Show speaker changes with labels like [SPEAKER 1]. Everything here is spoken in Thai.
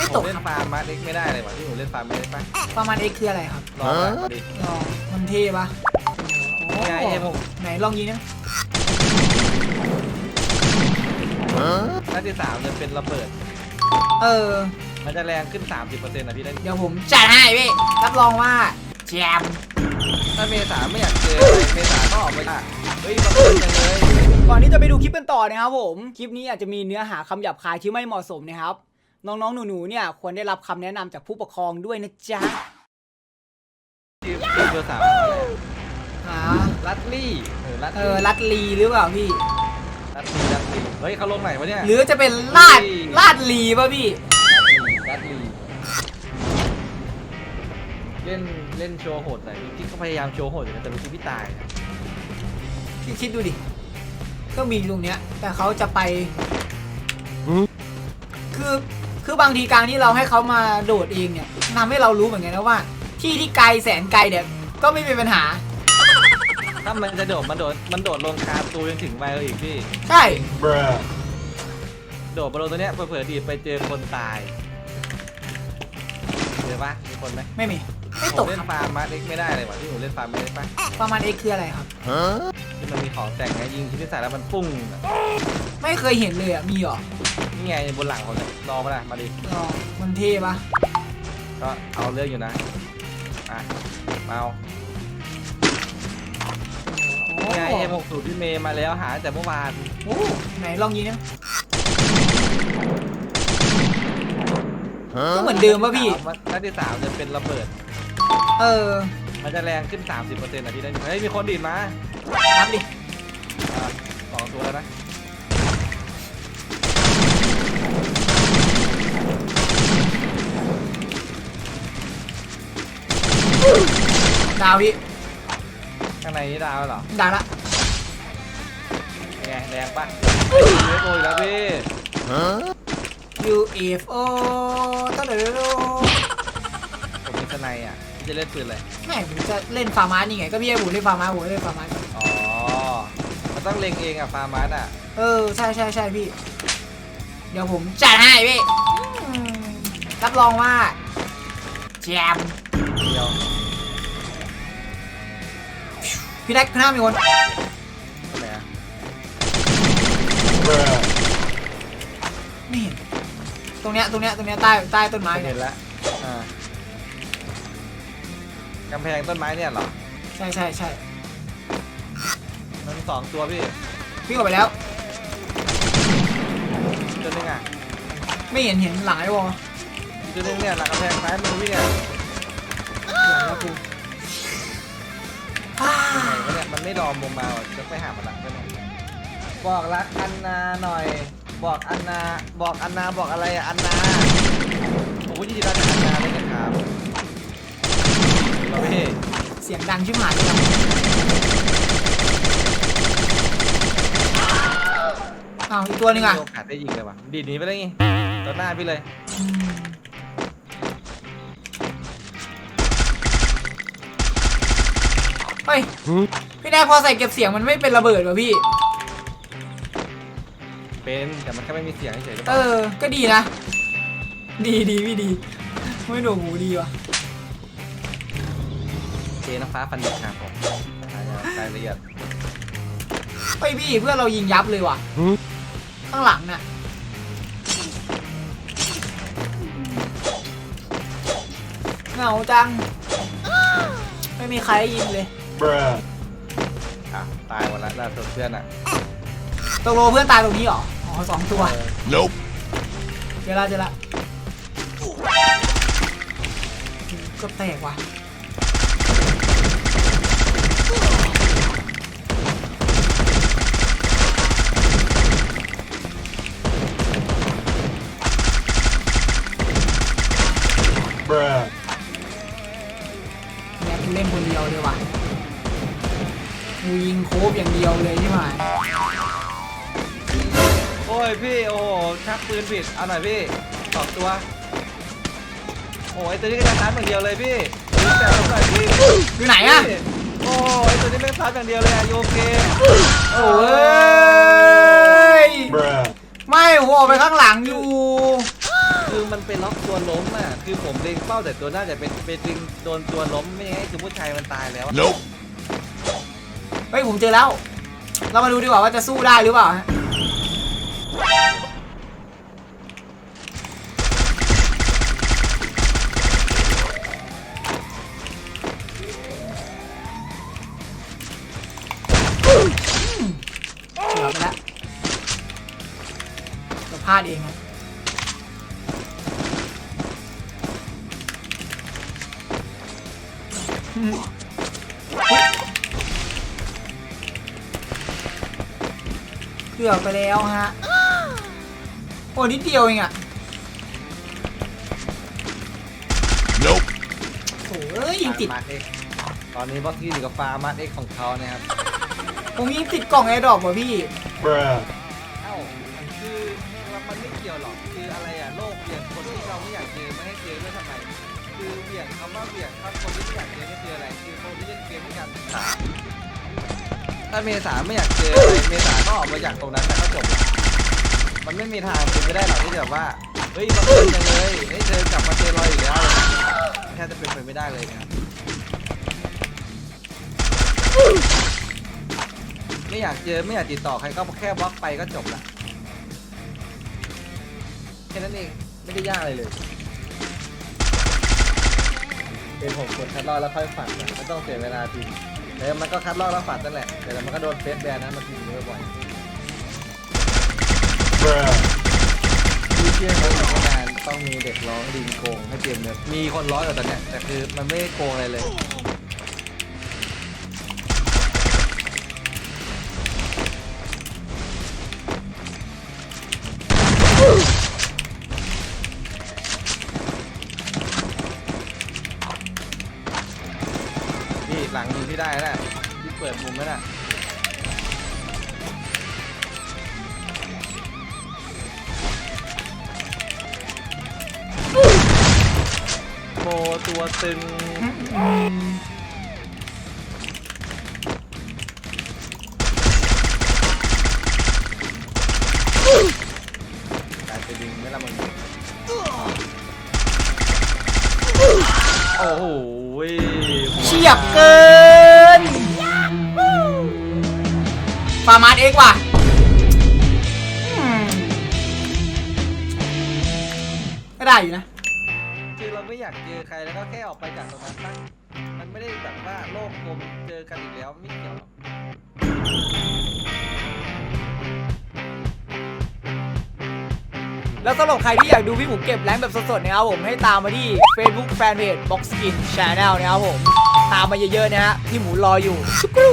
[SPEAKER 1] ไม่
[SPEAKER 2] ผ
[SPEAKER 1] ต
[SPEAKER 2] ม
[SPEAKER 1] ก
[SPEAKER 2] เล่น
[SPEAKER 1] ครับ
[SPEAKER 2] ฟาร์มมาร์เอ็กไม่ได้เลยว่ะที่หนูเล่นฟาร์มไม่ได้ปะ
[SPEAKER 1] ประมาณ X คืออะไรครับ
[SPEAKER 2] ลองมาดิ
[SPEAKER 1] ลองมันเท่ปะโอ้
[SPEAKER 2] ไงเอ็มหก
[SPEAKER 1] ไหนลองยิงนะ
[SPEAKER 2] นัดที่สามจะเป็นระเบิด
[SPEAKER 1] เออ
[SPEAKER 2] มันจะแรงขึ้น 30%นะพี่ได้
[SPEAKER 1] เดี๋ยวผมจัดให้พี่ รับรองว่าแจม
[SPEAKER 2] ถ้าเมษาไม่อยากเจออะไรเมษาก็ออกไปอะเฮ้ยบังเอิญจังเลย
[SPEAKER 1] ก่อนที่จะไปดูคลิปกันต่อนะครับผม คลิปนี้อาจจะมีเนื้อหาคำหยาบคายที่ไม่เหมาะสมนะครับ น้องๆ หนูๆ เนี่ยควรได้รับคำแนะนำจากผู้ปกครองด้วยนะจ๊ะ
[SPEAKER 2] ทีมทีมเบอร์สามอะไรอะ
[SPEAKER 1] หา
[SPEAKER 2] ลัดลี่เออลัด
[SPEAKER 1] เอ
[SPEAKER 2] ลี่
[SPEAKER 1] อรัดลีหรือเปล่าพี่
[SPEAKER 2] ลัดลี่ลัดลี่เฮ้ยเขาลงไหนวะเนี่ย
[SPEAKER 1] หรือจะเป็นลาดลาดลีป่ะพี่
[SPEAKER 2] ลัดลี่เล่นเล่นโชว์โหดหน่อยพี่ก็พยายามโชว์โหดอยู่นะแต่เมื่อกี้พี่ตายนะ
[SPEAKER 1] พี่คิดดูดิเครื่องบินตรงเนี้ย แต่เขาจะไป คือ คือบางทีการที่เราให้เขามาโดดเองเนี่ยทำให้เรารู้เหมือนกันนะว่า ที่ที่ไกลแสนไกลเนี่ยก็ไม่มีปัญหา
[SPEAKER 2] ถ้ามันจะโดดมันโดดมันโดดลงคาตูยังถึงไปเลยอีกพี่
[SPEAKER 1] ใช่
[SPEAKER 2] โดดมาลงตัวเนี้ยเผื่อๆดีดไปเจอคนตายเจอปะมีคนไหม
[SPEAKER 1] ไม่มี ไม่
[SPEAKER 2] ผ
[SPEAKER 1] ต
[SPEAKER 2] ม
[SPEAKER 1] ก
[SPEAKER 2] เล่
[SPEAKER 1] คนรับ
[SPEAKER 2] ฟาร์มมาเล็กไม่ได้เลยว่ะที่หนูเล่นฟาร์มไม่ได้ปะ
[SPEAKER 1] ประมาณ X คืออะไรครับ
[SPEAKER 2] ที่ มันมีของแต่งไงยิงที่ใส่แล้วมันปุ้งอะ
[SPEAKER 1] ไม่เคยเห็นเลยอะ มีเหรอ
[SPEAKER 2] นี่ไงบนหลังผมเนี่ยรอมาละมาดิ
[SPEAKER 1] ลองมันเท่ปะ
[SPEAKER 2] ก็เอาเรื่องอยู่นะอะมาเอา
[SPEAKER 1] โอ้
[SPEAKER 2] นี่ไงเอ็มหกสูตรพี่เมย์มาแล้วหาตั้งแต่เมื่อวาน
[SPEAKER 1] โอ้ไหนลองยิงนะก็เหมือนเดิมป่ะพี่
[SPEAKER 2] นัดที่สามจะเป็นระเบิด
[SPEAKER 1] เออ
[SPEAKER 2] มันจะแรงขึ้น 30%นะพี่ได้เฮ้ยมีคนดีดมา
[SPEAKER 1] นับดิ
[SPEAKER 2] อะสองตัวแล้วนะ
[SPEAKER 1] ดาวพี่
[SPEAKER 2] ข้างในนี้ดาวเหรอ
[SPEAKER 1] ดาวละ
[SPEAKER 2] ไงแรงปะเฮ้ยเยอะโอยแล้วพี่
[SPEAKER 1] UFO ตั้งแต่
[SPEAKER 2] ผมเป็นทนาย อะพี่จะเล่นปืนอะไร
[SPEAKER 1] แม่ผมจะเล่นฟาร์มาสนี่ไง ก็พี่ให้ผมเล่นฟาร์มาสผมเล่นฟาร์มาส
[SPEAKER 2] อ๋อ มันต้องเล็งเองอะฟาร์มาสอะ
[SPEAKER 1] เออ ใช่ใช่ใช่พี่ เดี๋ยวผมจัดให้พี่อืมรับรองว่าแจม
[SPEAKER 2] เดียว
[SPEAKER 1] พี่แน็กข้างหน้ามีคน
[SPEAKER 2] ทำไมอะ
[SPEAKER 1] ไม่เห็น ตรงเนี้ยตรงเนี้ยตรงเนี้ยใต้ใต้ต้นไม้
[SPEAKER 2] ไม่
[SPEAKER 1] เนี่
[SPEAKER 2] เห็
[SPEAKER 1] ย
[SPEAKER 2] นแล้วอ่า กำแพงต้นไม้เนี่ยเหรอ
[SPEAKER 1] ใช่ใช่ใช่
[SPEAKER 2] มันสองตัวพี่
[SPEAKER 1] พี่งออกไปแล้ว
[SPEAKER 2] ตัวนึงอะ
[SPEAKER 1] ไม่เห็นเห็นหลังไอ้วอล
[SPEAKER 2] ตัวนึงเนี่ยหลังกำแพงซ้ายมือพี่เนี่ย
[SPEAKER 1] หลังแล้วกูอ้า
[SPEAKER 2] ไหนวะเนี่ยมันไม่รอมุมมาว่ะจะไปหามันละไปไหนบอกรักอันนาหน่อย บอกอันนาบอกอันนาบอกอะไรอะอันนาผมก็ยินดีต้อนรับอันนาเลยนะครับเราพี่
[SPEAKER 1] เสียงดังชิบหายเลยครับอ้าวอีกตัวหนึงอะ
[SPEAKER 2] มีโอกาสได้ยิงเลยว่ะดีดหนีไปได้ไงต่อหน้าพี่เลย
[SPEAKER 1] อืมเฮ้ยพี่แนกพอใส่เก็บเสียงมันไม่เป็นระเบิดวะพี่
[SPEAKER 2] เป็นแต่มันแค่ไม่มีเสียงเฉยๆหรือเป
[SPEAKER 1] เอ
[SPEAKER 2] ล่า
[SPEAKER 1] อ ก็ดีนะ ดีดีพี่ดี ไม่หนูหูดีว่ะ
[SPEAKER 2] เจ น้ำฟ้าฟันเด็กครับผมรายละเอียด
[SPEAKER 1] เฮ้ยพี่เพื่อนเรายิงยับเลยว่ะ ข้างหลังน่ะเหงาจัง ไม่มีใครยิงเลย
[SPEAKER 2] อะตายหมดแล้วล่าสุดเพื่อนอะ
[SPEAKER 1] ตกลงเพื่อนตายตรงนี้เหรอ อ๋อสองตัว
[SPEAKER 2] เออ
[SPEAKER 3] Nope.
[SPEAKER 1] เจอละเจอละก็แตกว่ะ เนี่ยกูเล่นคนเดียวเลยว่ะกูยิงโคบอย่างเดียวเลยใช่ไหม
[SPEAKER 2] โอ้ยพี่โอ้โหชักปืนผิดเอาหน่อยพี่สองตัวโอ้ยตัวนี้ก็จะทันอย่างเดียวเลยพี่แต่ผมหน่อยพี่
[SPEAKER 1] อยู่ไหนอะ
[SPEAKER 2] พี่โอ้ยตัวนี้ไม่ทันอย่างเดียวเลยอะโยเก
[SPEAKER 1] โอ้ยไม่ผมออกไปข้างหลังอยู่
[SPEAKER 2] คือมันเป็นล็อกตัวล้มอะคือผมเล็งเป้าแต่ตัวน่าจะเป็นเป็นดึงโดนตัวล้มไม่งั้นคือผู้ชายมันตายแล้วอะ
[SPEAKER 3] Nope.
[SPEAKER 1] เฮ้ยผมเจอแล้ว เรามาดูดีกว่าว่าจะสู้ได้หรือเปล่าฮะเกือบไปแล้วเราพลาดเองนะ เกือบไปแล้วฮะ โอ้นิดเดียวเองอะ
[SPEAKER 3] Nope.
[SPEAKER 1] โถ่เอ้ยยิงติด
[SPEAKER 2] มาร์คเอ็กตอนนี้บ็อกกี้อยู่กับฟาร์มาร์เอ็กของเขานะครับ
[SPEAKER 1] ผมยิงติดกล่องแอร์ดรอปว่ะพี่
[SPEAKER 3] Bruh.
[SPEAKER 2] ยงคำว่าเบี่ยงถ้าคนที่ไม่อยากเจอไม่เจออะไรคือคนที่เล่นเกมด้วยกันถ้าเมษาไม่อยากเจอเมษาก็ออกมาจากตรงนั้นแล้วก็จบละมันไม่มีทางเป็นไปได้หรอกที่จะแบบว่าเฮ้ยบังเอิญจังเลยเฮ้ยเธอกลับมาเจอรอยอีกแล้วแค่จะเป็นไปไม่ได้เลยนะไม่อยากเจอไม่อยากติดต่อใครก็แค่บล็อกไปก็จบละแค่นั้นเองไม่ได้ยากอะไรเลย เป็นผมกดคัดลอกแล้วค่อยฝัดนะไม่ต้องเสียเวลาพิมพ์แล้วมันก็คัดลอกแล้วฝัดนั่นแหละ แต่มันก็โดนเฟซแบนนะมันพิมพ์บ่อย
[SPEAKER 3] Bruh.
[SPEAKER 2] ๆที่เชื่อเขาอยู่ไม่นานต้องมีเด็กร้องดิงโกงให้เตรียมเนื้อมีคนร้องอยู่ตอนเนี้ยแต่คือมันไม่ได้โกงอะไรเลย ดมุมไม่ได้โบตัวตึงา
[SPEAKER 1] ร์มาร์เอ็กว่ะอืมก็ได้อยู่นะ
[SPEAKER 2] คือเราไม่อยากเจอใครแล้วก็แค่ออกไปจากตรงนั้นตั้งมันไม่ได้แบบว่าโลกกลมเจอกันอีกแล้วไม่เกี่ยวหรอก
[SPEAKER 1] แล้วสำหรับใครที่อยากดูพี่หมูเก็บแรงค์แบบสดๆนะครับผมให้ตามมาที่ Facebook Fanpage Box Skin Channel นะครับผม ตามมาเยอะๆนะฮะพี่หมูรออยู่ชุกรู